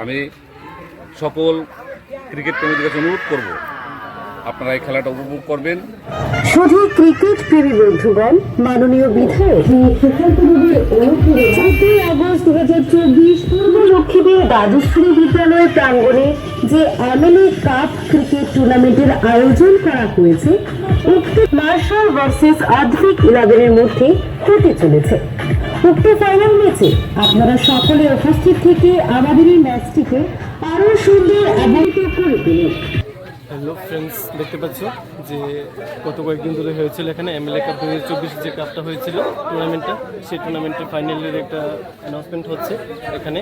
আমি সকল ক্রিকেট প্রেমীদের কাছে অনুরোধ করব, আপনারা এই খেলাটা উপভোগ করবেন। শুধু ক্রিকেট প্রেমী বন্ধুগণ, মাননীয় বিধায়ক চোদ্দই আগস্ট দু হাজার চব্বিশ পূর্ব লক্ষ্মীদের দ্বাদশ্রী বিদ্যালয় প্রাঙ্গণে যে এমএলএ কাপ ক্রিকেট টুর্নামেন্টের আয়োজন করা হয়েছে, উক্ত মার্শাল ভার্সেস আধুনিক ইলেভেনের মধ্যে হতে চলেছে। উক্ত ফাইনাল ম্যাচে আপনারা সকলে উপস্থিত থেকে আমাদের এই ম্যাচটিকে আরও সুন্দর অবহিত করে তুলুন। হ্যালো ফ্রেন্ডস, দেখতে পাচ্ছ যে গত কয়েকদিন ধরে হয়েছিল এখানে এমএলএ কাপ দু হাজার চব্বিশ যে কাপটা হয়েছিল টুর্নামেন্টটা সেই টুর্নামেন্টের ফাইনালের একটা অ্যানাউন্সমেন্ট হচ্ছে এখানে।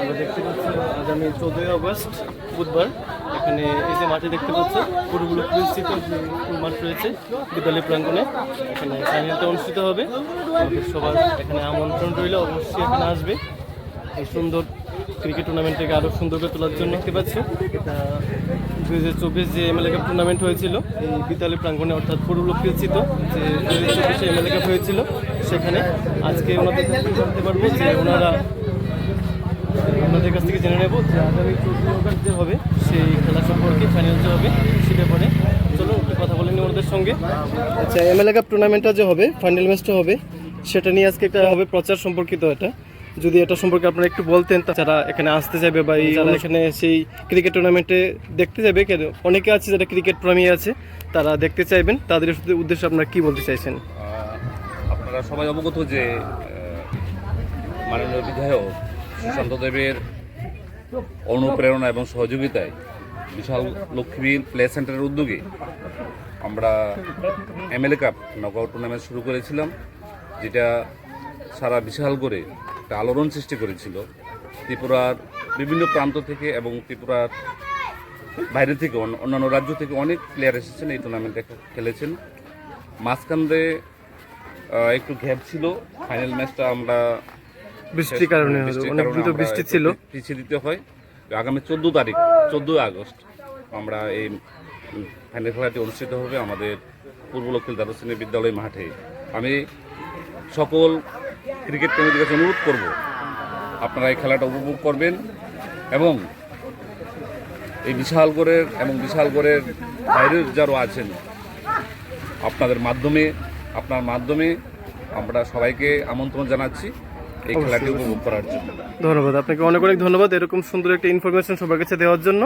আমরা দেখতে পাচ্ছি, আগামী চোদ্দোই আগস্ট বুধবার এখানে এই যে মাঠে দেখতে পাচ্ছ পুরোগুলো পরিস্থিত মাঠ রয়েছে বিদ্যালয় প্রাঙ্গণে, এখানে ফাইনালটা অনুষ্ঠিত হবে। সবার এখানে আমন্ত্রণ রইলে, অবশ্যই এখানে আসবে। এই সুন্দর ক্রিকেট টুর্নামেন্টটাকে আরও সুন্দর করে তোলার জন্য দেখতে পাচ্ছ। দু হাজার চব্বিশ যে এমএলএ কাপ টুর্নামেন্ট হয়েছিল, এই বিদ্যালয় প্রাঙ্গণে অর্থাৎ পূর্বলক্ষিত যে দু হাজার চব্বিশে এমএলএ কাপ হয়েছিল, সেখানে আজকে ওনাদের জানতে পারব যে ওনারা ওনাদের কাছ থেকে জেনে নেব যে আগামী চৌদ্দ যে হবে, সেই খেলা সম্পর্কে ফাইনাল যে হবে, সে ব্যাপারে চলো একটু কথা বলে নিই ওনাদের সঙ্গে। আচ্ছা এমএলএ কাপ টুর্নামেন্টটা যে হবে ফাইনাল ম্যাচটা হবে, সেটা নিয়ে আজকে একটা হবে প্রচার সম্পর্কিত এটা। যদি এটা সম্পর্কে আপনারা একটু বলতেন যারা এখানে আসতে যাবে বা এই যারা এখানে সেই ক্রিকেট টুর্নামেন্টে দেখতে যাবে কেন অনেকে আছে যারা ক্রিকেট প্রেমী আছে তারা দেখতে চাইবেন। তাদের উদ্দেশ্যে আপনারা কি বলতে চাইছেন? আপনারা সবাই অবগত যে মাননীয় বিধায়ক সুশান্ত দেবের অনুপ্রেরণা এবং সহযোগিতায় বিশাল লক্ষ্মী প্লে সেন্টারের উদ্যোগে আমরা এমএলএ কাপ নকআউট টুর্নামেন্ট শুরু করেছিলাম যেটা সারা বিশাল করে একটা আলোড়ন সৃষ্টি করেছিল ত্রিপুরার বিভিন্ন প্রান্ত থেকে এবং ত্রিপুরার বাইরে থেকে অন্যান্য রাজ্য থেকে অনেক প্লেয়ার এসেছেন। এই টুর্নামেন্টে খেলেছেন। মাঝখান দিয়ে একটু গ্যাপ ছিল। ফাইনাল ম্যাচটা আমরা বৃষ্টির কারণে অনেক দ্রুত বৃষ্টি ছিল। পিছিয়ে দিতে হয়। আগামী চোদ্দ তারিখ চোদ্দোই আগস্ট আমরা এই ফাইনাল খেলাটি অনুষ্ঠিত হবে আমাদের পূর্ব লক্ষ্মী দ্বাদশ শ্রেণি বিদ্যালয় মাঠে। আমি সকল ক্রিকেট প্রেমীদের কাছে অনুরোধ করব আপনারা এই খেলাটা উপভোগ করবেন এবং এই বিশালগড়ের এবং বিশালগড়ের বাইরের যারা আছেন আপনাদের মাধ্যমে আপনার মাধ্যমে আমরা সবাইকে আমন্ত্রণ জানাচ্ছি এই খেলাটি উপভোগ করার জন্য। ধন্যবাদ আপনাকে অনেক অনেক ধন্যবাদ এরকম সুন্দর একটা ইনফরমেশন সবার কাছে দেওয়ার জন্য।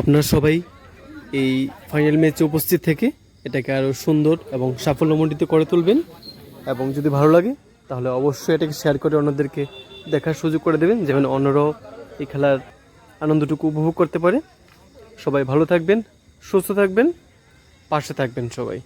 আপনারা সবাই এই ফাইনাল ম্যাচে উপস্থিত থেকে এটাকে আরও সুন্দর এবং সাফল্যমণ্ডিত করে তুলবেন। এবং যদি ভালো লাগে, তাহলে অবশ্যই এটাকে শেয়ার করে অন্যদেরকে দেখার সুযোগ করে দেবেন যেমন অন্যরাও এই খেলার আনন্দটুকু উপভোগ করতে পারে। সবাই ভালো থাকবেন, সুস্থ থাকবেন, পাশে থাকবেন সবাই।